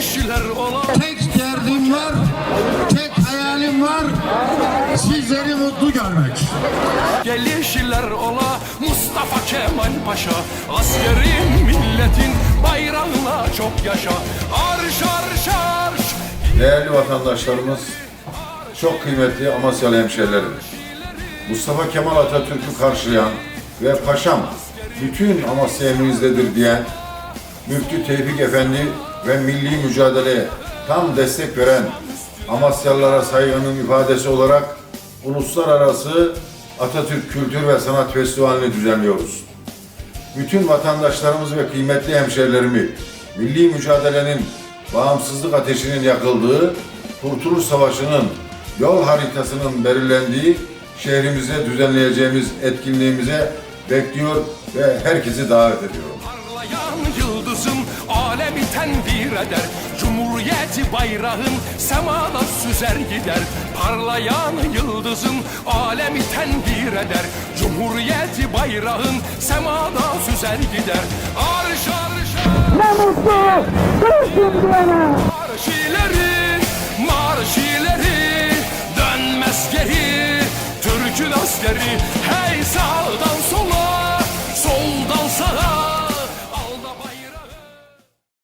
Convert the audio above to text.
yeşiller ola Tek derdim var, tek hayalim var. Sizleri mutlu görmek. Gel yeşiller ola Mustafa Kemal Paşa Askerim milletin bayrağına çok yaşa Arş arş arş Değerli vatandaşlarımız, çok kıymetli Amasyalı hemşehrilerim. Mustafa Kemal Atatürk'ü karşılayan ve paşam bütün Amasya emrinizdedir diyen Müftü Tevfik Efendi ve milli mücadeleye tam destek veren Amasyalılara saygının ifadesi olarak uluslararası Atatürk Kültür ve Sanat Festivali'ni düzenliyoruz. Bütün vatandaşlarımız ve kıymetli hemşerilerimi milli mücadelenin bağımsızlık ateşinin yakıldığı, Kurtuluş Savaşı'nın yol haritasının belirlendiği şehrimizde düzenleyeceğimiz etkinliğimize bekliyor ve herkesi davet ediyorum. Alemi tenvir eder Cumhuriyeti bayrağın semada süzer gider. Parlayan yıldızım alemi tenvir eder. Cumhuriyeti bayrağın semada süzer gider. Arş arş Ne mutlu Türk'üm diyene. Marş ileri, marş ileri Dönmez geri. Türk'ün askeri Hey sağdan sola